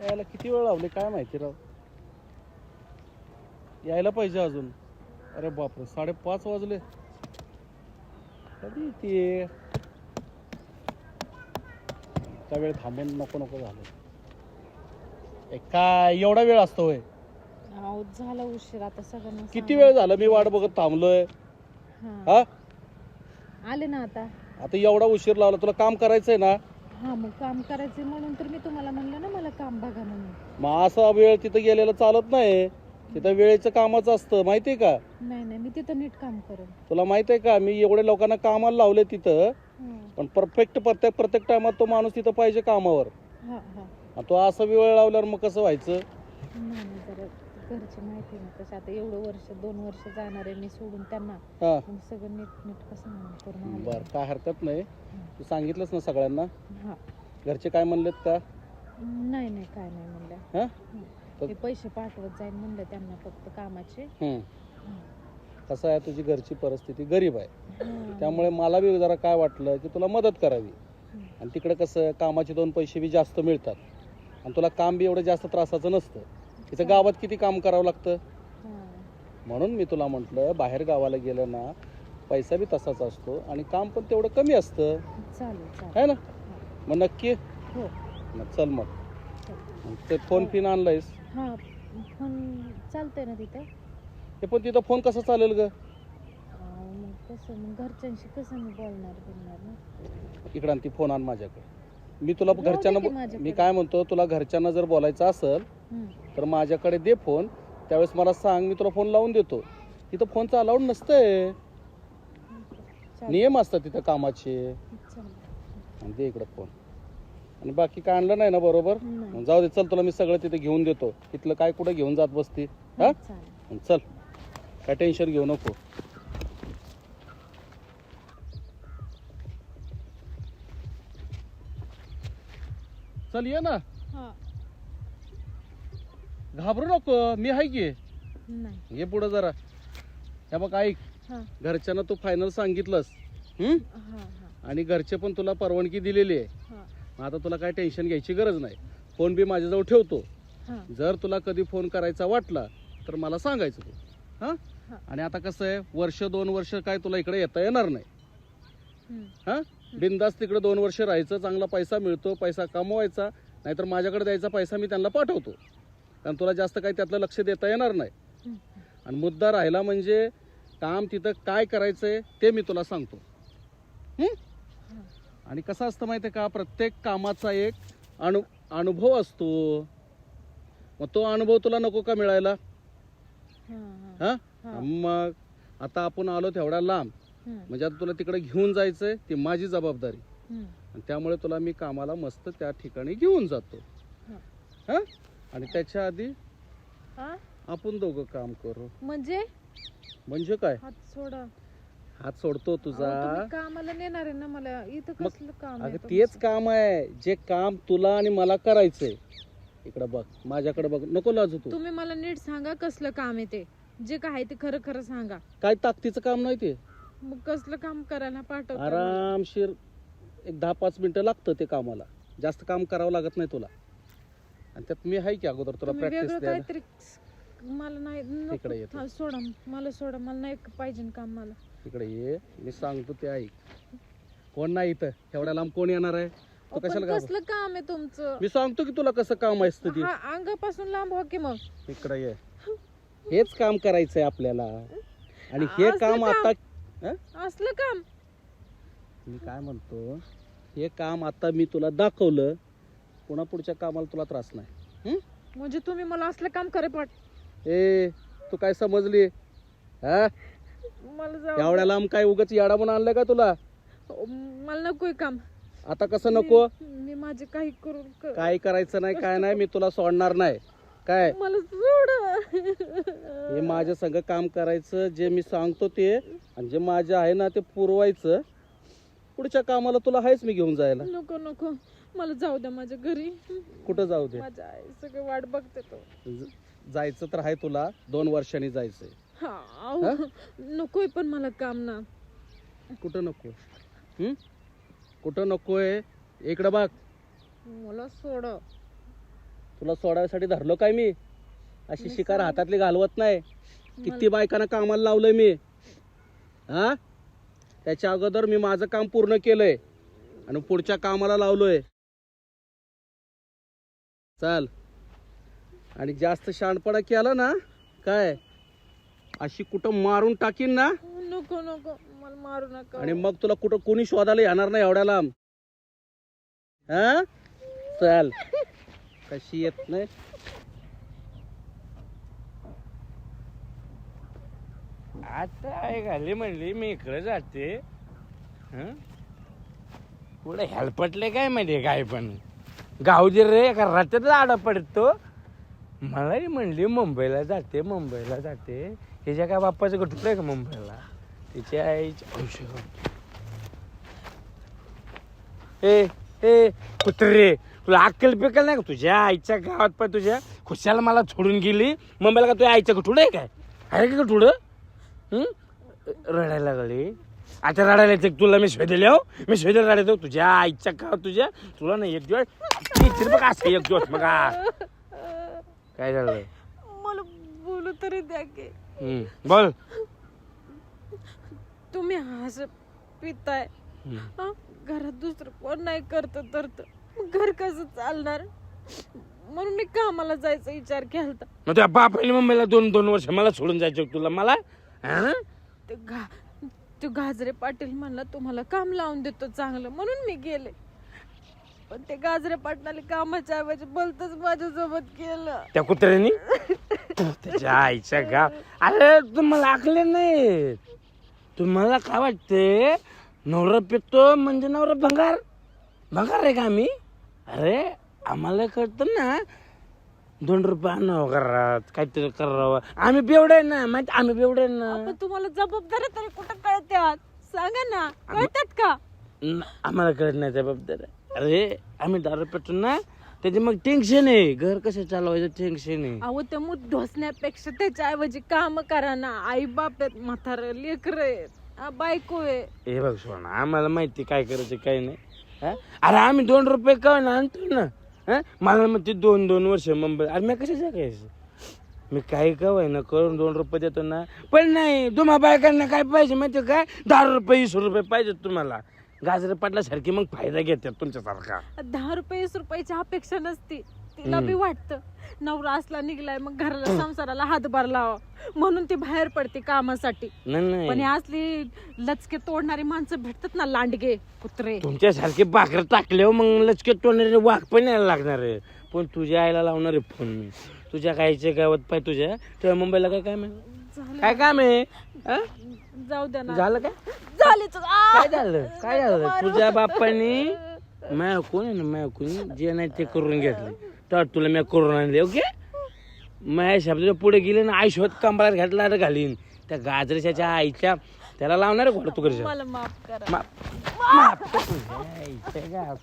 यायला किती वेळ लावले काय माहिती राव? यायला पाहिजे अजून. अरे बापरे साडेपाच वाजले. कधी ते वेळ थांबून नको नको झालं. काय एवढा वेळ असतो होय. झाला उशीर आता सगळ्यांना किती वेळ झालं? मी वाट बघत थांबलोय. हा. आले ना आता. आता एवढा उशीर लावला तुला काम करायचंय ना? हा मग काम करायचे म्हणून तर मी तुम्हाला म्हणलं काम बघा म्हणून. मग असा वेळ तिथं गेलेला चालत नाही. तिथं वेळेचं कामाचं असतं. माहितीये का? नाही नाही मी तिथं नीट काम करेन. तुला माहीत आहे का? मी एवढ्या लोकांना कामाला लावले तिथं. हा पण परफेक्ट प्रत्येक प्रत्येक टायमात तो माणूस तिथं पाहिजे कामावर. हा हा. आणि तो असा वेळ लावल्यावर मग कसं व्हायचं? नाही नाही जरा घरची माहिती ना कसं आता एवढं वर्ष दोन वर्ष जाणार आहे मी सोडून त्यांना. हा. मग सगळं नीट नीट कसं म्हणून करून आले. बर काय हरकत नाही. तू सांगितलंस ना सगळ्यांना. हा. घरचे काय म्हणलेत का? नाही नाही काय नाही म्हणलं. हा? ते पैसे पाठवत जाईन म्हणलं त्यांना फक्त कामाचे. कसं आहे तुझी घरची परिस्थिती गरीब आहे. त्यामुळे मला बी जरा काय वाटलं की तुला मदत करावी. आणि तिकडे कसं कामाचे दोन पैसे बी जास्त मिळतात. आणि तुला काम बी एवढं जास्त त्रासाचं नसतं. तिथं गावात किती काम करावं लागतं. म्हणून मी तुला म्हटलं बाहेर गावाला गेलं ना पैसा बी तसाच असतो आणि काम पण तेवढं कमी असतं. चालेल चालेल. है ना? मग नक्की? हो. मग चल मग. ते फोन पिन आणलायस. हा फोन चालतंय ना तिथे. ते पण तिथं फोन कसा चालेल ग? अं, मग कसं मग घरच्यांशी कसं मी बोलणार बोलणार ना? इकडं आणि ती फोन आण माझ्याकडे. मी तुला राहू दे घरच्यांना की बो- माझ्याकडे. मी काय म्हणतो तुला घरच्यांना जर बोलायचं असेल हं. तर माझ्याकडे दे फोन त्यावेळेस मला सांग मी तुला फोन लावून देतो. तिथं फोनचं अलाउड नसतंय. नियम असतात तिथं कामाचे. आणि दे इकडं फोन आणि बाकी काय आणलं नाही ना बरोबर. मग जाऊ दे चल तुला मी सगळं तिथे घेऊन देतो. तिथलं काय कुठं घेऊन जात बसती? हा? चल. काय टेन्शन घेऊ नको. चल ये ना. घाबरू नको मी आहे की? ये पुढं जरा. हे बघ ऐक. घरच्यांना तू फायनल सांगितलंस. हम्म? आणि घरचे पण तुला परवानगी दिलेली आहे. मग आता तुला काय टेन्शन घ्यायची गरज नाही. फोन बी माझ्याजवळ ठेवतो. हा. जर तुला कधी फोन करायचा वाटला तर मला सांगायचं तू. हा? हा. आणि आता कसं आहे वर्ष दोन वर्ष काय तुला इकडे येता येणार नाही. हं. हा बिंदास तिकडे दोन वर्ष राहायचं चांगला पैसा मिळतो पैसा कमवायचा नाहीतर माझ्याकडे द्यायचा पैसा मी त्यांना पाठवतो. कारण तुला जास्त काही त्यातलं लक्ष देता येणार नाही. हं. आणि मुद्दा राहिला म्हणजे काम तिथं काय करायचंय ते मी तुला सांगतो. हं? आणि कसं असतं माहिती आहे का? प्रत्येक कामाचा एक अनु अनुभव असतो. मग तो अनुभव तुला नको का मिळायला? हा मग आता आपण आलो तेवढ्या लांब. म्हणजे आता तुला तिकडे घेऊन जायचंय ती माझी जबाबदारी. त्यामुळे तुला मी कामाला मस्त त्या ठिकाणी घेऊन जातो. हा. आणि त्याच्या आधी? आपण दोघं काम करू. म्हणजे? म्हणजे काय? सोडा. हात सोडतो तुझा. तुम्ही कामाला नेणार आहे ना मला. इथं कसलं काम आहे अगं तेच काम आहे. जे काम तुला आणि मला करायचंय. इकडे बघ माझ्याकडे बघ. नको लाजू तू. तुम्ही मला नीट सांगा कसलं काम आहे ते. जे काय आहे ते खरं खरं सांगा. काय ताकदीचं काम नाही ते? मग कसलं काम करायला पाठवता आरामशीर एक दहा पाच मिनिटं लागतं ते कामाला. जास्त काम करावं लागत नाही तुला. आणि त्यात मी आहे की अगोदर तुला तुम्ही प्रॅक्टिस वेगळं द्यायला? काहीतरी मला नाही. इकडे. हा, सोडा. मला सोडा. मला नाही पाहिजे काम मला. इकडे ये. मी सांगतो ते ऐक. कोण नाही इथं? एवढ्या लांब कोण येणार आहे? तू पण कशाला घाबर- कसलं काम आहे तुमचं? मी सांगतो की तुला कसं काम असतं ते हा, अंगापासून लांब हो की मग? इकडे ये. हेच काम करायचंय आपल्याला. आणि हे असलं काम काम? आता हं? असलं काम? मी काय म्हणतो हे काम आता मी तुला दाखवलं पुन्हा पुढच्या कामाला तुला त्रास नाही? म्हणजे तुम्ही मला असलं काम करे पाठ ए तू काय समजली? हा मला जाऊ एवढ्या लांब काय उगाच याडा म्हणून आणलं का तुला? मला नकोय काम. आता कसं नको? मी मी माझे काही करून क- काय करायचं नाही काय नाही मी तुला सोडणार नाही. काय? मला सोड. हे माझ्या संग काम करायचं जे मी सांगतो ते आणि जे माझं आहे ना ते पुरवायचं. पुढच्या कामाला तुला आहेच मी घेऊन जायला. नको नको. मला जाऊ द्या माझ्या घरी. कुठं जाऊ दे? माझ्या आई सगळं वाट बघते तो. ज- जायचं तर आहे तुला. दोन वर्षांनी जायचंय. हा नकोय पण मला काम ना कुठं नको हं? कुठं नकोय? इकडं बघ. मला सोड. तुला सोडायसाठी धरलो काय मी? अशी शिकार हातातली घालवत नाही. किती बायकांना कामाला लावलंय मी? हा? त्याच्या अगोदर मी माझं काम पूर्ण केलंय आणि पुढच्या कामाला लावलोय. चाल. आणि जास्त शहाणपणा केला ना? काय? अशी कुठं मारून टाकीन ना? नको नको. मला मारू नका. आणि मग तुला कुठं कोणी शोधायला येणार नाही एवढ्या लांब हा? चल. कशी येत नाही? आता आहे घाली म्हणली मी इकडे जाते. हं? पुढे हेलपटले काय माहिती काय पण. गावदी रे का रात्रीच आडा पडतो. मलाही म्हणली मुंबईला जाते मुंबईला जाते. हिच्या काय बाप्पाचं गटुकडे आहे का मुंबईला? तिच्या आईच्या औषध ए ए कुत्रे तुला अक्कल पिकल नाही का तुझ्या आईच्या गावात पण तुझ्या? खुशाला मला सोडून गेली. मुंबईला का तुझ्या आईचं गठुडं आहे काय? आहे का गठुडं रडायला लागली. आता रडायला येते तुला? मी शोधले हो. मी शोधेल रडायचो तुझ्या आईच्या गावात तुझ्या? तुला नाही एक दिवस बघ असं एक दिवस बघा. काय झालं मला बोलू तरी द्या की. बोल. तुम्ही हस पिताय. हं? घरात दुसरं कोण नाही करत तर तर मग घर कसं चालणार? म्हणून मी कामाला जायचा विचार केलता. मग तुझ्या बापाने मुंबईला दोन दोन वर्ष मला सोडून जायचं होतं तुला मला? हं? ते गा ते गाजरे पाटील म्हणला तुम्हाला काम लावून देतो चांगलं. म्हणून मी गेले. पण ते गाजरे पाटणाले कामाच्या ऐवजी बोलतच माझ्यासोबत केलं. त्या कुत्र्यानी? त्याच्या आईच्या गाव. अरे तुम्हाला आकले नाही. तुम्हाला काय वाटते नवरा पितो म्हणजे नवरा भंगार. भंगार आहे का आम्ही? अरे आम्हाला कळतं ना. दोन रुपये आणावं घरात काहीतरी करावं. आम्ही बेवडे आहे ना माहिती आम्ही बेवडे आहे ना तुम्हाला जबाबदाऱ्या तरी कुठं कळत्यात? सांगा ना. कळतात का? न- आम्हाला कळत नाही जबाबदार अरे आम्ही दारू पितो ना त्याचे मग टेन्शन आहे. घर कसं चालवायचं टेन्शन आहे. अहो ते मूत ढोसण्यापेक्षा त्याच्या ऐवजी काम करा ना. आई बाप आहेत म्हातारं लेकर आहेत हा, बायको आहे. हे बघ सोना आम्हाला माहिती काय करायचं काय नाही. हा? अरे आम्ही दोन रुपये का ना आणतो ना. हा? मला मग ते दोन दोन वर्ष मुंबई अरे मी कसं जगायचं? मी काही का ना करून दोन रुपये देतो ना. पण नाही तुम्हा बायकांना काय पाहिजे माहिती काय दहा रुपये वीस रुपये पाहिजे तुम्हाला. गाजर पाटल्यासारखी मग फायदा घेतात तुमच्यासारखा. दहा रुपये वीस रुपयाची अपेक्षा नसती. तिला बी वाटतं. नवरा असला निघलाय मग घराला संसाराला हातभार लावा. म्हणून ती बाहेर पडते कामासाठी. नाही पण नाही हे असली लचके तोडणारी माणसं भेटतात ना लांडगे कुत्रे. तुमच्यासारखे बाकर टाकल्यावर मग लचके तोडणारे वाघ पण यायला लागणार आहे. पण तुझ्या आईला लावणार आहे फोन मी. तुझ्या कायच्या गावात पाय तुझ्या. तुझ्या मुंबईला काय काम आहे? झालं. काय काम आहे? हा? जाऊ द्या ना. झालं काय! काय झालं? काय झालं? तुझ्या बाप्पानी माय कोण आहे ना माय कोणी जे नाही ते करून घेतले. तर तुला मी करून आणले ओके? माझ्या शब्दाच्या पुढे गेले ना आयुष्यात कंबरात घातला तर घालीन. त्या गाजरेच्या आईच्या त्याला लावणार घोडा तू मला माफ करा. माफ. माफ. आईच्या.